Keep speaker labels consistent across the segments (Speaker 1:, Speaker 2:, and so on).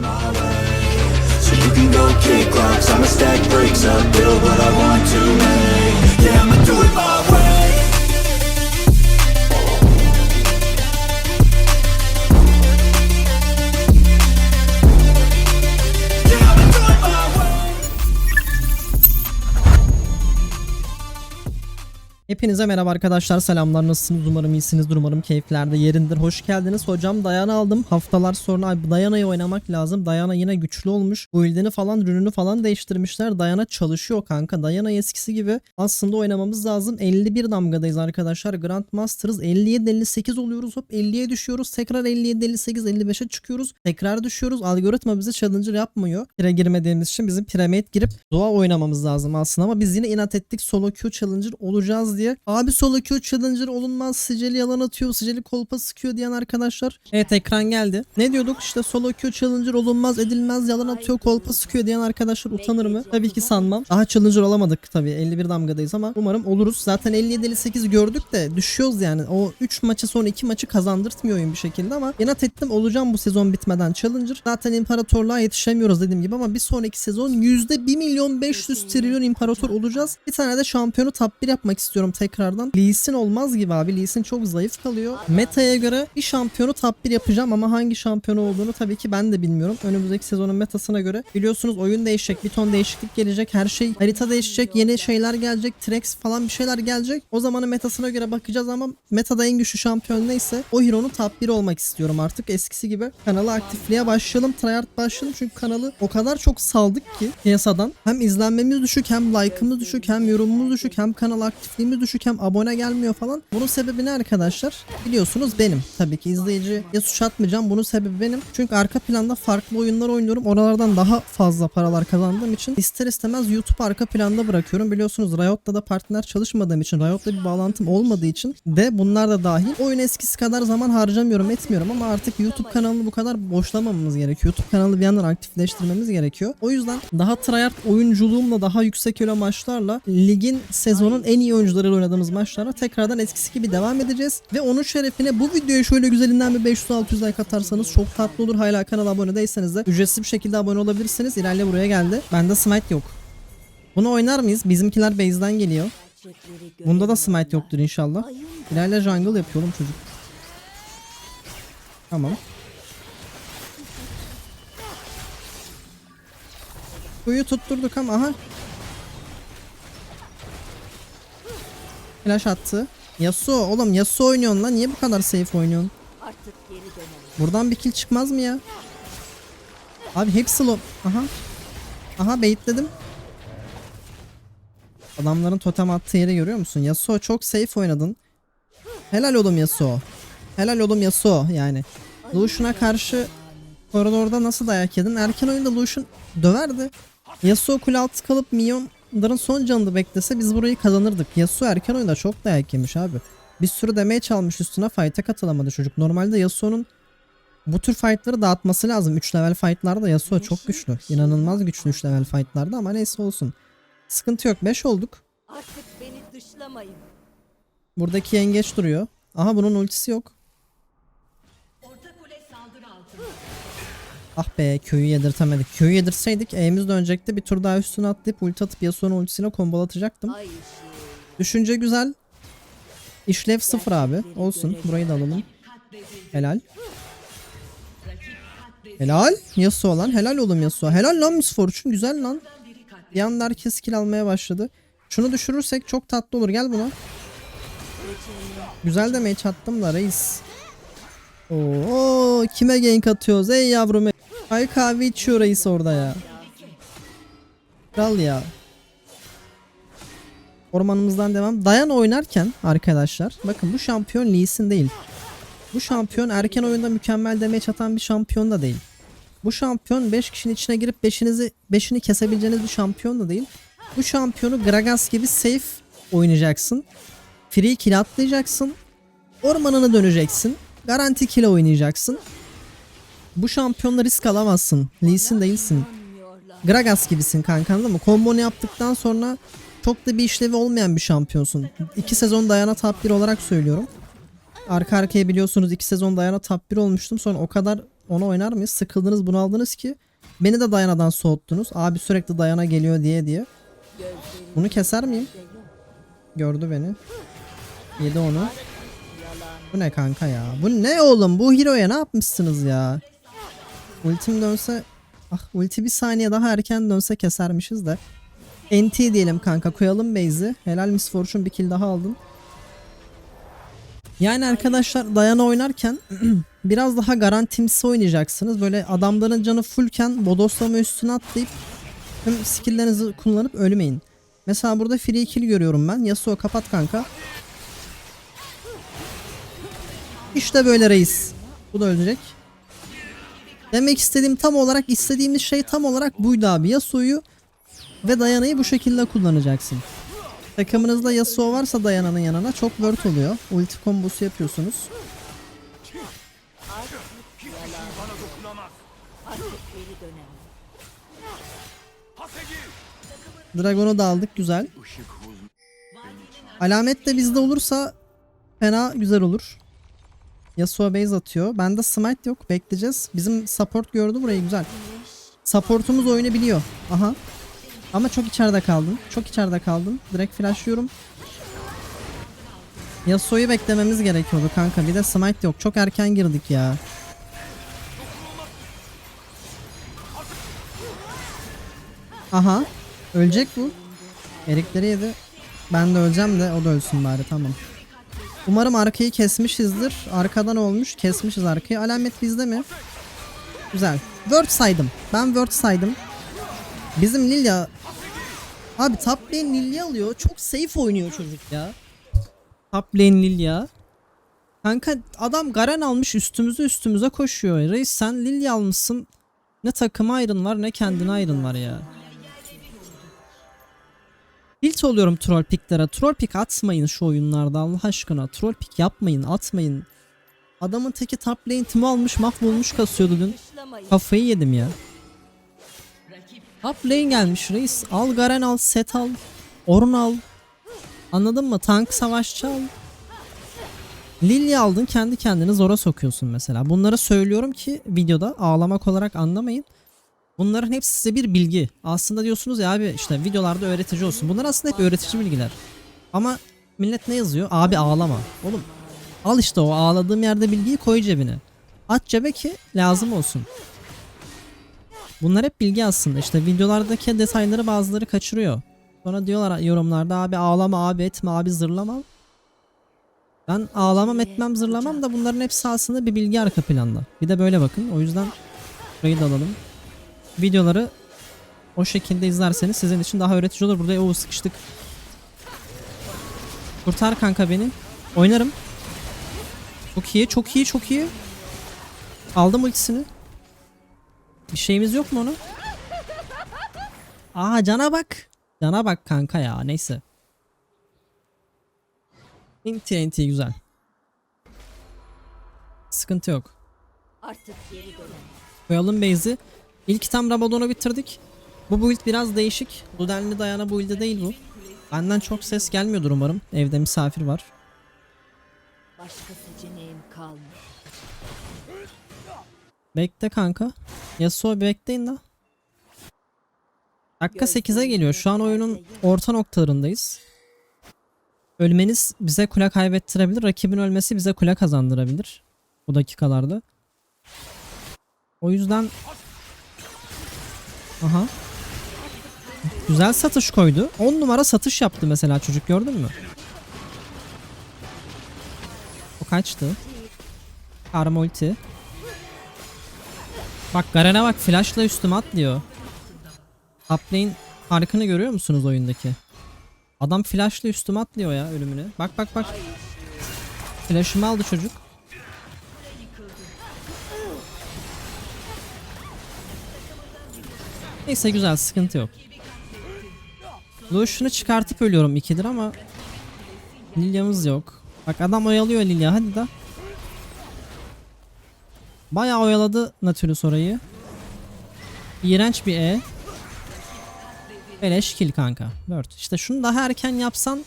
Speaker 1: So you can go kick rocks, I'ma stack bricks up, build what I want to
Speaker 2: Hepinize merhaba arkadaşlar. Selamlar. Nasılsınız? Umarım iyisinizdir umarım keyiflerde yerindir. Hoş geldiniz. Hocam Dayana aldım. Haftalar sonra abi Dayana'yı oynamak lazım. Dayana yine güçlü olmuş. Build'ini falan rününü falan değiştirmişler. Dayana çalışıyor kanka. Dayana eskisi gibi aslında oynamamız lazım. 51 damgadayız arkadaşlar. Grandmasters 57-58 oluyoruz. Hop 50'ye düşüyoruz. Tekrar 57-58-55'e çıkıyoruz. Tekrar düşüyoruz. Algoritma bize challenger yapmıyor. Pire girmediğimiz için bizim piramide girip doğa oynamamız lazım aslında. Ama biz yine inat ettik. Solo queue challenger olacağız diye. Abi solo queue challenger olunmaz sicili yalan atıyor sicili kolpa sıkıyor diyen arkadaşlar. Evet ekran geldi. Ne diyorduk işte solo queue challenger olunmaz edilmez yalan atıyor kolpa sıkıyor diyen arkadaşlar utanır mı? Tabii ki sanmam. Daha challenger olamadık tabii 51 damgadayız ama umarım oluruz. Zaten 57-58 gördük de düşüyoruz yani. O 3 maçı sonra 2 maçı kazandırtmıyor oyun bir şekilde ama inat ettim olacağım bu sezon bitmeden challenger. Zaten imparatorluğa yetişemiyoruz dediğim gibi ama bir sonraki sezon %1 milyon 500 trilyon imparator olacağız. Bir tane de şampiyonu top 1 yapmak istiyorum tekrardan. Lee Sin olmaz gibi abi. Lee Sin çok zayıf kalıyor. Meta'ya göre bir şampiyonu top 1 yapacağım ama hangi şampiyonu olduğunu tabii ki ben de bilmiyorum. Önümüzdeki sezonun metasına göre biliyorsunuz oyun değişecek. Bir ton değişiklik gelecek. Her şey harita değişecek. Yeni şeyler gelecek. Trex falan bir şeyler gelecek. O zamanın metasına göre bakacağız ama metada en güçlü şampiyon neyse o hero'nun top 1 olmak istiyorum artık. Eskisi gibi kanalı aktifliğe başlayalım. Tryhard başlayalım çünkü kanalı o kadar çok saldık ki piyasadan. Hem izlenmemiz düşük hem like'ımız düşük hem yorumumuz düşük hem kanal aktifliğimiz düşük hem abone gelmiyor falan. Bunun sebebi ne arkadaşlar? Biliyorsunuz benim. Tabii ki izleyiciye suç atmayacağım. Bunun sebebi benim. Çünkü arka planda farklı oyunlar oynuyorum. Oralardan daha fazla paralar kazandığım için ister istemez YouTube arka planda bırakıyorum. Biliyorsunuz Riot'la da partner çalışmadığım için Riot'la bir bağlantım olmadığı için de bunlar da dahil. Oyun eskisi kadar zaman harcamıyorum etmiyorum ama artık YouTube kanalını bu kadar boşlamamamız gerekiyor. YouTube kanalı bir yandan aktifleştirmemiz gerekiyor. O yüzden daha tryhard oyunculuğumla daha yüksek elo maçlarla ligin sezonun en iyi oyuncularıyla oynadığımız maçlara tekrardan eskisi gibi devam edeceğiz. Ve onun şerefine bu videoya şöyle güzelinden bir 500-600 like atarsanız çok tatlı olur. Hala kanala abone değilseniz de ücretsiz bir şekilde abone olabilirsiniz. İlerle buraya geldi. Bende smite yok. Bunu oynar mıyız? Bizimkiler base'den geliyor. Bunda da smite yoktur inşallah. İlerle jungle yapıyorum çocuk. Tamam. Kuyu tutturduk ama aha. Flash attı. Yasuo oğlum Yasuo oynuyorsun lan niye bu kadar safe oynuyorsun?
Speaker 3: Artık geri dönemem.
Speaker 2: Buradan bir kill çıkmaz mı ya? Abi hepsi low. Aha. Aha baitledim. Adamların totem attığı yeri görüyor musun? Yasuo çok safe oynadın. Helal oğlum Yasuo. Helal oğlum Yasuo yani. Lucian'a karşı koridorda nasıl dayak yedin? Erken oyunda Lucian döverdi. Yasuo kule altı kalıp minyonların son canını beklese biz burayı kazanırdık. Yasuo erken oyunda çok dayak yemiş abi. Bir sürü demeye çalmış üstüne fight'e katılamadı çocuk. Normalde Yasuo'nun bu tür fight'ları dağıtması lazım. 3 level fight'larda Yasuo çok güçlü. İnanılmaz güçlü 3 level fight'larda ama neyse olsun. Sıkıntı yok 5 olduk.
Speaker 3: Artık beni dışlamayın.
Speaker 2: Buradaki yengeç duruyor. Aha bunun ultisi yok. Ah be köyü yedirtemedik. Köyü yedirseydik E'miz dönecekti. Bir tur daha üstüne atlayıp ulti atıp Yasuo'nun ultisine kombolatacaktım.
Speaker 3: Ay ışığı.
Speaker 2: Düşünce güzel. İşlev sıfır abi. Olsun. Burayı da alalım. Helal. Helal. Yasuo lan. Helal oğlum Yasuo. Helal lan Miss Fortune. Güzel lan. Bir anda herkes kill almaya başladı. Şunu düşürürsek çok tatlı olur. Gel buna. Güzel de match attım da reis. Oo, kime gank atıyoruz ey yavrum. Ay kahve içiyor reis orada ya. Kral ya. Ormanımızdan devam. Dayan oynarken arkadaşlar bakın bu şampiyon Lee Sin değil. Bu şampiyon erken oyunda mükemmel damage atan bir şampiyon da değil. Bu şampiyon 5 kişinin içine girip 5'inizi 5'ini kesebileceğiniz bir şampiyon da değil. Bu şampiyonu Gragas gibi safe oynayacaksın. Free kill atlayacaksın. Ormanına döneceksin. Garanti kill oynayacaksın. Bu şampiyonla risk alamazsın. Lee Sin değilsin. Gragas gibisin kanka anladın mı? Kombonu yaptıktan sonra çok da bir işlevi olmayan bir şampiyonsun. İki sezon dayana top 1 olarak söylüyorum. Arka arkaya biliyorsunuz iki sezon dayana top 1 olmuştum. Sonra o kadar Onu oynar mıyız? Sıkıldınız bunaldınız ki. Beni de Dayana'dan soğuttunuz. Abi sürekli Dayana geliyor diye diye. Bunu keser miyim? Gördü beni. Yedi onu. Bu ne kanka ya? Bu ne oğlum? Bu hero'ya ne yapmışsınız ya? Ultim dönse... Ah ulti bir saniye daha erken dönse kesermişiz de. NT diyelim kanka koyalım base'i. Helal Miss Fortune bir kill daha aldın. Yani arkadaşlar Dayana oynarken biraz daha garantimsi oynayacaksınız. Böyle adamların canı fullken bodoslama üstüne atlayıp tüm skilllerinizi kullanıp ölmeyin. Mesela burada free kill görüyorum ben. Yasuo kapat kanka. İşte böyle reis. Bu da ölecek. Demek istediğim tam olarak istediğimiz şey tam olarak buydu abi. Yasuo'yu ve Dayana'yı bu şekilde kullanacaksın. Takımınızda Yasuo varsa Dayana'nın yanına çok word oluyor. Ulti kombosu yapıyorsunuz. Dragon'u da aldık güzel. Alamet de bizde olursa fena güzel olur. Yasuo base atıyor. Bende smite yok. Bekleyeceğiz. Bizim support gördü burayı güzel. Supportumuz oyunu biliyor. Aha. Ama çok içeride kaldım. Çok içeride kaldım. Direkt flashlıyorum. Yasuo'yu beklememiz gerekiyordu kanka. Bir de smite yok. Çok erken girdik ya. Aha. Ölecek bu. Erikleri yedi. Ben de öleceğim de o da ölsün bari tamam. Umarım arkayı kesmişizdir. Arkadan olmuş. Kesmişiz arkayı. Alamet bizde mi? Güzel. Word saydım. Ben Word saydım. Bizim Lilia Abi top lane Lilia alıyor. Çok safe oynuyor çocuk ya. Top lane Lilia. Kanka adam Garen almış üstümüze üstümüze koşuyor. Reis sen Lilia almışsın. Ne takıma ayrın var ne kendine ayrın var ya. Tilt oluyorum troll picklere. Troll pick atmayın şu oyunlarda Allah aşkına. Troll pick yapmayın atmayın. Adamın teki top lane timi almış mahvolmuş kasıyordu dün. Kafayı yedim ya. Top lane gelmiş reis. Al Garen al, set al. Orun al. Anladın mı? Tank savaşçı al. Lilia aldın kendi kendini zora sokuyorsun mesela. Bunları söylüyorum ki videoda ağlamak olarak anlamayın. Bunların hepsi size bir bilgi. Aslında diyorsunuz ya abi işte videolarda öğretici olsun. Bunlar aslında hep öğretici bilgiler. Ama millet ne yazıyor? Abi ağlama. Oğlum al işte o ağladığım yerde bilgiyi koy cebine. At cebe ki lazım olsun. Bunlar hep bilgi aslında. İşte videolardaki detayları bazıları kaçırıyor. Sonra diyorlar yorumlarda abi ağlama abi etme abi zırlama. Ben ağlamam etmem zırlamam da bunların hepsi aslında bir bilgi arka planda. Bir de böyle bakın. O yüzden burayı da alalım. Videoları o şekilde izlerseniz sizin için daha öğretici olur. Burada o sıkıştık. Kurtar kanka beni. Oynarım. Çok iyi, çok iyi, çok iyi. Aldım ultisini. Bir şeyimiz yok mu onu? Aa cana bak. Cana bak kanka ya neyse. TNT güzel. Sıkıntı yok.
Speaker 3: Artık geri dönemem.
Speaker 2: Koyalım base'i. İlk tam Rabadon'u bitirdik. Bu build biraz değişik. Ludenli dayana build'i değil bu. Benden çok ses gelmiyordur umarım. Evde misafir var.
Speaker 3: Başka seçeneğim kalmadı.
Speaker 2: Bekle kanka. Yasuo bekleyin de. Dakika 8'e geliyor. Şu an oyunun orta noktalarındayız. Ölmeniz bize kule kaybettirebilir. Rakibin ölmesi bize kule kazandırabilir. Bu dakikalarda. O yüzden... Aha. Güzel satış koydu. 10 numara satış yaptı mesela çocuk gördün mü? O kaçtı. Karma ulti. Bak Garen'e bak flashla üstüme atlıyor. Lane farkını görüyor musunuz oyundaki? Adam flashla üstüme atlıyor ya ölümüne. Bak bak bak. Flash'ımı aldı çocuk. Neyse güzel sıkıntı yok. Lucian'ı çıkartıp ölüyorum ikidir ama Lilia'mız yok. Bak adam oyalıyor Lilia hadi da. Bayağı oyaladı Nautilus orayı. İğrenç bir E. Beleş kill kanka. Word. İşte şunu daha erken yapsan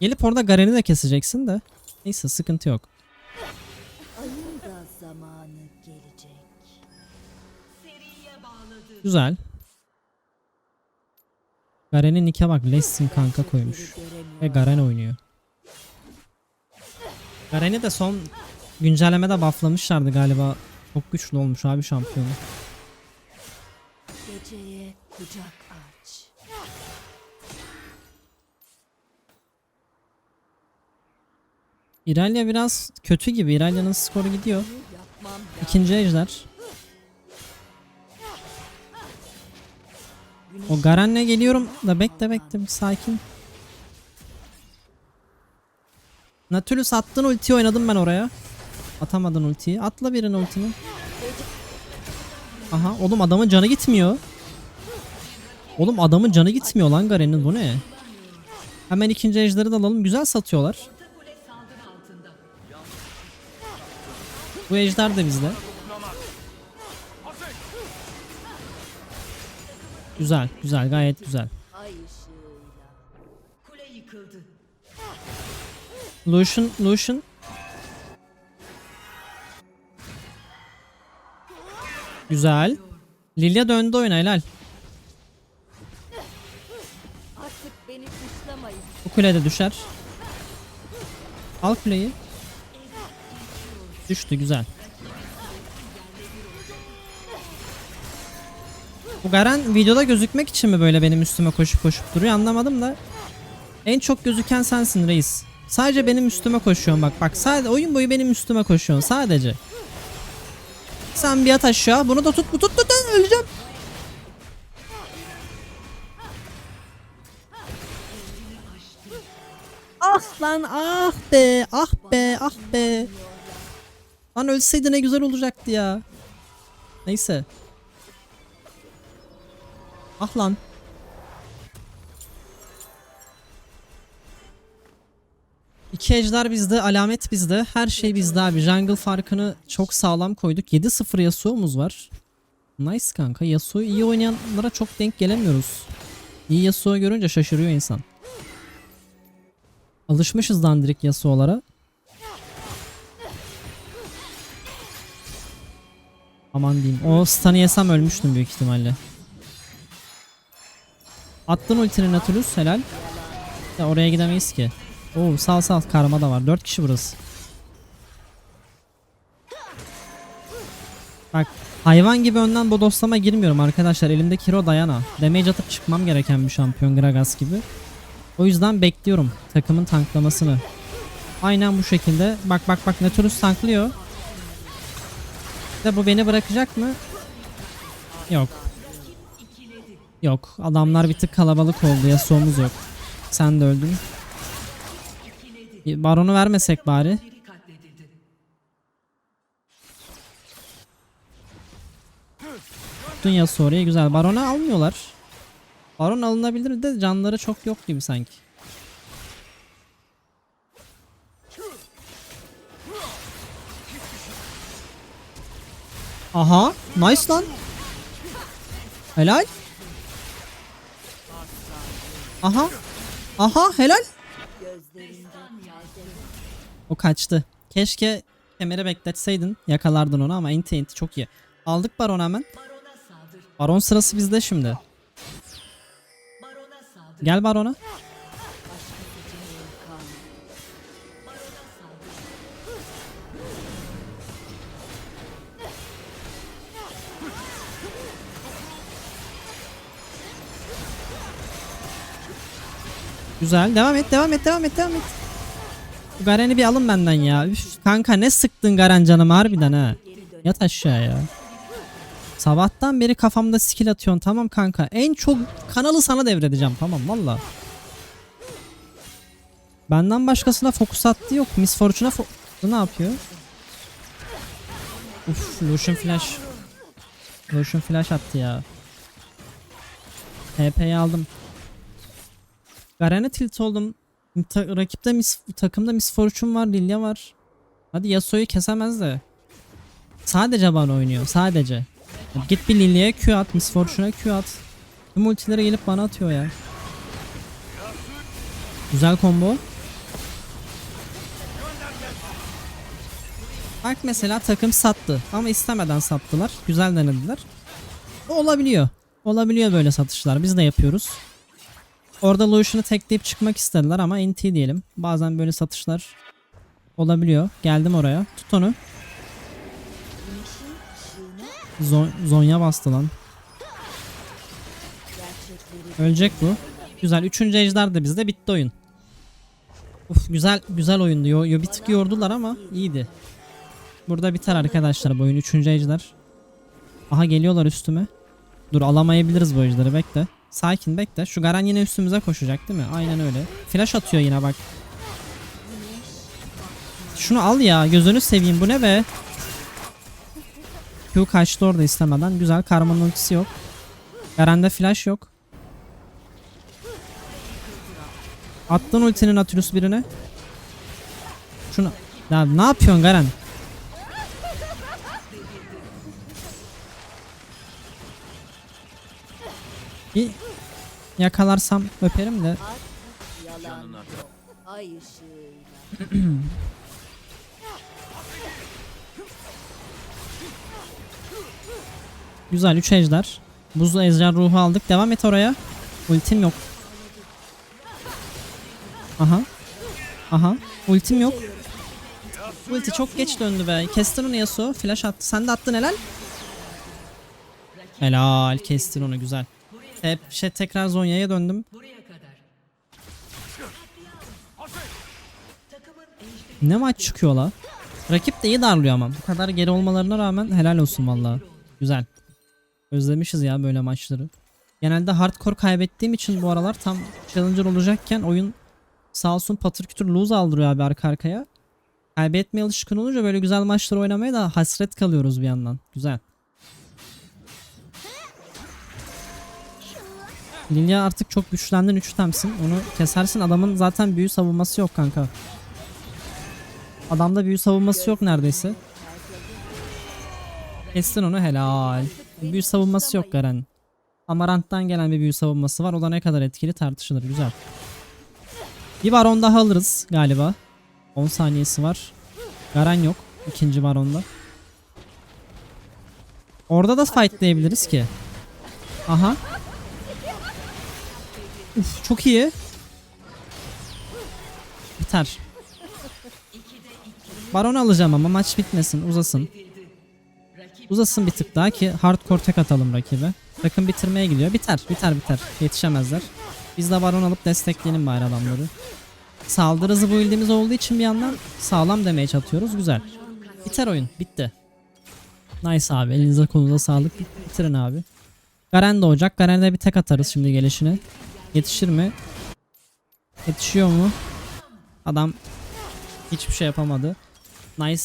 Speaker 2: gelip orada Garen'i de keseceksin de. Neyse sıkıntı yok. Güzel. Garen'in nike bak. Lessin kanka koymuş. Ve Garen oynuyor. Garen'i de son güncellemede bufflamışlardı galiba. Çok güçlü olmuş abi şampiyonu.
Speaker 3: Geceye kucak aç.
Speaker 2: İrelia biraz kötü gibi. İrelia'nın skoru gidiyor. İkinci ejder. O Garen'le geliyorum da bekle bekle bir sakin. Nautilus attın ulti oynadım ben oraya. Atamadın ultiyi. Atla birine ultini. Aha oğlum adamın canı gitmiyor. Oğlum adamın canı gitmiyor lan Garen'in bu ne? Hemen ikinci ejderi de alalım. Güzel satıyorlar. Bu ejder de bizde. Güzel, güzel, gayet güzel. Lucian, Lucian. Güzel. Lilia döndü oyuna helal. Bu kule de düşer. Al kuleyi. Düştü güzel. Bu Garen videoda gözükmek için mi böyle benim üstüme koşup koşup duruyor anlamadım da. En çok gözüken sensin reis. Sadece benim üstüme koşuyorsun bak bak sadece oyun boyu benim üstüme koşuyorsun sadece. Sen bir at aşağı bunu da tut bu tut tut tut, öleceğim. Ah lan ah be ah be ah be. Lan ölseydi ne güzel olacaktı ya. Neyse. Ah lan. İki ejder bizde, alamet bizde, her şey bizde abi. Jungle farkını çok sağlam koyduk. 7-0 Yasuo'muz var. Nice kanka. Yasuo iyi oynayanlara çok denk gelemiyoruz. İyi Yasuo görünce şaşırıyor insan. Alışmışız dandirik Yasuo'lara. Aman diyeyim. O stun'ı yesem ölmüştüm büyük ihtimalle. Attın ultini Nautilus helal. Ya oraya gidemeyiz ki. Oo sağ sağ karma da var. 4 kişi burası. Bak hayvan gibi önden bodoslama girmiyorum arkadaşlar. Elimdeki hero Diana. Damage atıp çıkmam gereken bir şampiyon Gragas gibi. O yüzden bekliyorum takımın tanklamasını. Aynen bu şekilde. Bak bak bak Nautilus tanklıyor. De bu beni bırakacak mı? Yok. Yok. Adamlar bir tık kalabalık oldu. Yasuo'muz yok. Sen de öldün. Baronu vermesek bari. Tuttun Yasuo oraya güzel. Baronu almıyorlar. Baron alınabilir de canları çok yok gibi sanki. Aha, nice lan. Helal. Aha. Aha, helal. O kaçtı. Keşke kemeri bekletseydin. Yakalardın onu ama inti inti çok iyi. Aldık baron hemen. Baron sırası bizde şimdi. Gel barona. Güzel. Devam et, devam et, devam et, devam et. Bu Garen'i bir alın benden ya. Üf, kanka ne sıktın Garen canım harbiden ha. Yat aşağıya. Sabahtan beri kafamda skill atıyorsun tamam kanka. En çok kanalı sana devredeceğim tamam valla. Benden başkasına fokus attı yok. Miss Fortune'a fo- ne yapıyor? Uf Lucian Flash. Lucian Flash attı ya. TP'yi aldım. Garen'e tilt oldum. Ta- rakipte mis takımda Miss Fortune var, Lilia var. Hadi Yasuo'yu kesemez de. Sadece bana oynuyor, sadece. Git bir Lilia'ya Q at, Miss Fortune'a Q at. Tüm ultilere gelip bana atıyor ya. Güzel combo. Bak mesela takım sattı ama istemeden sattılar. Güzel denediler. Olabiliyor. Olabiliyor böyle satışlar. Biz de yapıyoruz. Orada Lucian'ı tekleyip çıkmak istediler ama NT diyelim. Bazen böyle satışlar olabiliyor. Geldim oraya. Tut onu. Zon Zonya bastı lan. Ölecek bu. Güzel. Üçüncü ejder de bizde bitti oyun. Uf güzel güzel oyundu. Yo, yo bir tık yordular ama iyiydi. Burada biter arkadaşlar bu oyun. Üçüncü ejder. Aha geliyorlar üstüme. Dur alamayabiliriz bu ejderi bekle. Sakin bekle. Şu Garen yine üstümüze koşacak değil mi? Aynen öyle. Flash atıyor yine bak. Şunu al ya. Gözünü seveyim. Bu ne be? Q kaçtı orada istemeden. Güzel. Karmanın ultisi yok. Garen'de flash yok. Attın ultinin Nautilus birine. Şunu. Ya ne yapıyorsun Garen? Bir yakalarsam öperim de. Güzel 3 ejder. Buzlu ejder ruhu aldık. Devam et oraya. Ultim yok. Aha. Aha. Ultim yok. Ulti çok geç döndü be. Kestin onu Yasuo. Flash attı. Sen de attın helal. Helal. Kestin onu güzel. Hep şey tekrar Zonya'ya döndüm. Ne maç çıkıyor la? Rakip de iyi darlıyor ama. Bu kadar geri olmalarına rağmen helal olsun vallahi. Güzel. Özlemişiz ya böyle maçları. Genelde hardcore kaybettiğim için bu aralar tam challenger olacakken oyun sağ olsun patır kütür lose aldırıyor abi arka arkaya. Kaybetmeye alışkın olunca böyle güzel maçlar oynamaya da hasret kalıyoruz bir yandan. Güzel. Lilia artık çok güçlendin 3 temsin. Onu kesersin. Adamın zaten büyü savunması yok kanka. Adamda büyü savunması yok neredeyse. Kestin onu helal. Büyü savunması yok Garen. Amarant'tan gelen bir büyü savunması var. O da ne kadar etkili tartışılır. Güzel. Bir baron daha alırız galiba. 10 saniyesi var. Garen yok. ikinci baronda. Orada da fightlayabiliriz ki. Aha. Uf, çok iyi. Biter. Baron alacağım ama maç bitmesin, uzasın. Uzasın bir tık daha ki hardcore tek atalım rakibe. Takım bitirmeye gidiyor. Biter, biter, biter. Yetişemezler. Biz de baron alıp destekleyelim bari adamları. Saldırı hızı bu ildiğimiz olduğu için bir yandan sağlam demeye atıyoruz. Güzel. Biter oyun. Bitti. Nice abi. Elinize kolunuza sağlık. Bitirin abi. Garen doğacak. Garen'de bir tek atarız şimdi gelişine. Yetişir mi? Yetişiyor mu? Adam hiçbir şey yapamadı. Nice.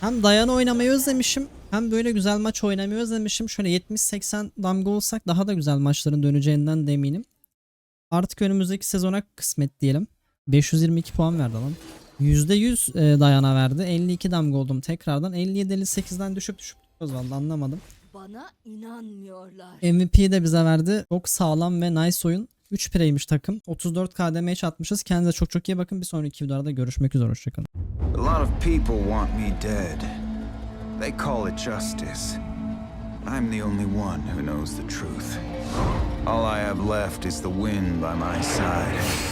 Speaker 2: Hem dayan oynamayı özlemişim. Hem böyle güzel maç oynamayı özlemişim. Şöyle 70-80 damga olsak daha da güzel maçların döneceğinden de eminim. Artık önümüzdeki sezona kısmet diyelim. 522 puan verdi lan. %100 e, dayana verdi. 52 damga oldum tekrardan. 57-58'den düşüp düşüp gidiyoruz valla anlamadım.
Speaker 3: Bana inanmıyorlar.
Speaker 2: MVP'yi de bize verdi. Çok sağlam ve nice oyun. 3 pireymiş takım. 34 KDM atmışız. Kendinize çok çok iyi bakın. Bir sonraki videolarda görüşmek üzere. Hoşçakalın.
Speaker 4: A lot of people want me dead. They call it justice. I'm the only one who knows the truth. All I have left is the wind by my side.